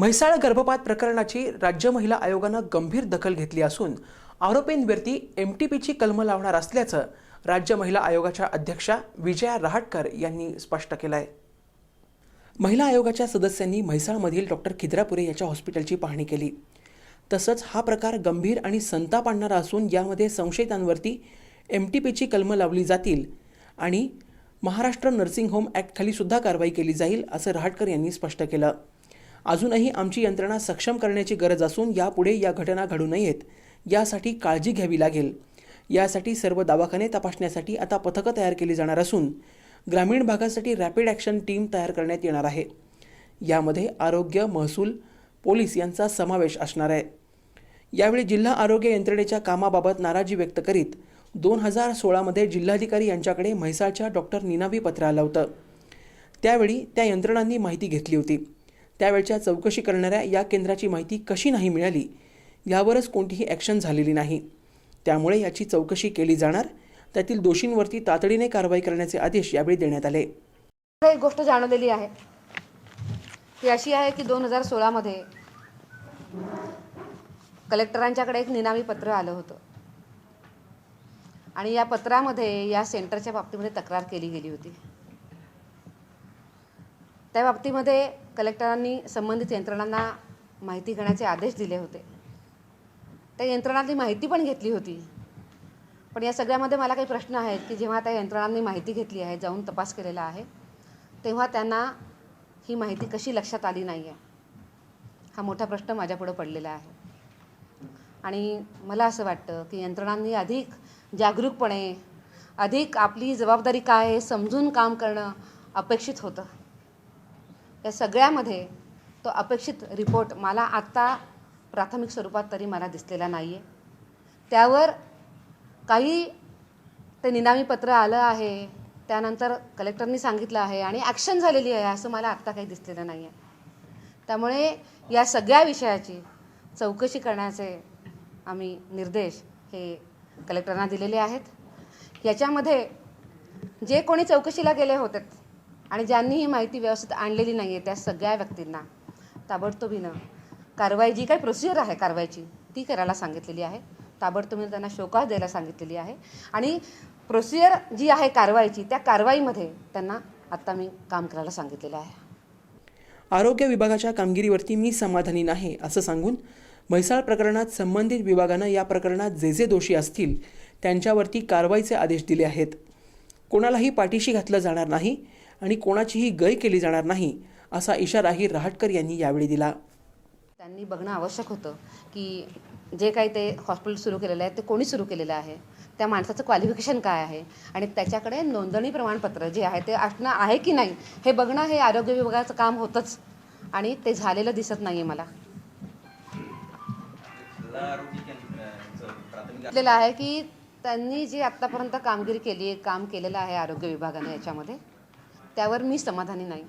म्हैसाळ गर्भपात प्रकरणाची राज्य महिला आयोगानं गंभीर दखल घेतली असून आरोपींवरती एम टी पीची कलमं लावणार असल्याचं राज्य महिला आयोगाच्या अध्यक्षा विजया रहाटकर यांनी स्पष्ट केलं आहे महिला आयोगाच्या सदस्यांनी म्हैसाळमधील डॉक्टर खिद्रापुरे याच्या हॉस्पिटलची पाहणी केली. तसंच हा प्रकार गंभीर आणि संताप आणणारा असून यामध्ये संशयितांवरती एम टी पीची कलमं लावली जातील आणि महाराष्ट्र नर्सिंग होम ॲक्टखाली सुद्धा कारवाई केली जाईल असं रहाटकर यांनी स्पष्ट केलं. अजूनही आमची यंत्रणा सक्षम करण्याची गरज असून यापुढे या घटना घडू नयेत. यासाठी काळजी घ्यावी लागेल. यासाठी सर्व दवाखाने तपासण्यासाठी आता पथकं तयार केली जाणार असून ग्रामीण भागासाठी रॅपिड ॲक्शन टीम तयार करण्यात येणार आहे. यामध्ये आरोग्य महसूल पोलीस यांचा समावेश असणार आहे. यावेळी जिल्हा आरोग्य यंत्रणेच्या कामाबाबत नाराजी व्यक्त करीत दोन हजार सोळामध्ये जिल्हाधिकारी यांच्याकडे म्हैसाळच्या डॉक्टर निनावी पत्र आलं होतं. त्यावेळी त्या यंत्रणांनी माहिती घेतली होती. त्यावेळच्या चौकशी करणाऱ्या या केंद्राची माहिती कशी नाही मिळाली यावरच कोणतीही ॲक्शन झालेली नाही. त्यामुळे याची चौकशी केली जाणार त्यातील दोषींवरती तातडीने कारवाई करण्याचे आदेश यावेळी देण्यात आले. मला एक गोष्ट जाणवलेली आहे. ती अशी आहे की दोन हजार सोळामध्ये कलेक्टरांच्याकडे एक निनामी पत्र आलं होतं. आणि या पत्रामध्ये या सेंटरच्या बाबतीमध्ये तक्रार केली गेली होती. त्या बाबतीमध्ये कलेक्टरांनी संबंधित यंत्रणांना माहिती घेण्याचे आदेश दिले होते. त्या यंत्रणांनी माहिती पण घेतली होती. पण या सगळ्यामध्ये मला काही प्रश्न आहेत की जेव्हा त्या यंत्रणांनी माहिती घेतली आहे जाऊन तपास केलेला आहे तेव्हा त्यांना ही माहिती कशी लक्षात आली नाही आहे हा मोठा प्रश्न माझ्यापुढं पडलेला आहे. आणि मला असं वाटतं की यंत्रणांनी अधिक जागरूकपणे अधिक आपली जबाबदारी काय आहे समजून काम करणं अपेक्षित होतं. या सगळ्यामध्ये तो अपेक्षित रिपोर्ट मला आत्ता प्राथमिक स्वरूपात तरी मला दिसलेला नाही आहे त्यावर काही ते निनामी पत्र आलं आहे त्यानंतर कलेक्टरनी सांगितलं आहे आणि ॲक्शन झालेली आहे असं मला आत्ता काही दिसलेलं नाही आहे त्यामुळे या सगळ्या विषयाची चौकशी करण्याचे आम्ही निर्देश हे कलेक्टरांना दिलेले आहेत. याच्यामध्ये जे कोणी चौकशीला गेले होते आणि ज्यांनी ही माहिती व्यवस्थित आणलेली नाही आहे त्या सगळ्या व्यक्तींना ताबडतोबीनं कारवाई जी काही प्रोसिजर आहे कारवाईची ती करायला सांगितलेली आहे. ताबडतोबीनं त्यांना शोकास द्यायला सांगितलेली आहे. आणि प्रोसिजर जी आहे कारवाईची त्या कारवाईमध्ये त्यांना आत्ता मी काम करायला सांगितलेलं आहे. आरोग्य विभागाच्या कामगिरीवरती मी समाधानी नाही असं सांगून म्हैसाळ प्रकरणात संबंधित विभागानं या प्रकरणात जे जे दोषी असतील त्यांच्यावरती कारवाईचे आदेश दिले आहेत. कोणालाही पाठीशी घातलं जाणार नाही. आणि कोणाचीही गय केली जाणार नाही असा इशाराही रहाटकर यांनी यावेळी दिला. त्यांनी बघणं आवश्यक होतं की जे काही ते हॉस्पिटल सुरू केलेलं आहे ते कोणी सुरू केलेलं आहे? त्या माणसाचं क्वालिफिकेशन काय आहे? आणि त्याच्याकडे नोंदणी प्रमाणपत्र जे आहे ते असणं आहे की नाही हे बघणं हे आरोग्य विभागाचं काम होतंच. आणि ते झालेलं दिसत नाही आहे मला म्हटलेलं आहे की त्यांनी जी आत्तापर्यंत कामगिरी केली आहे काम केलेलं आहे आरोग्य विभागाने याच्यामध्ये त्यावर मी समाधानी नाही.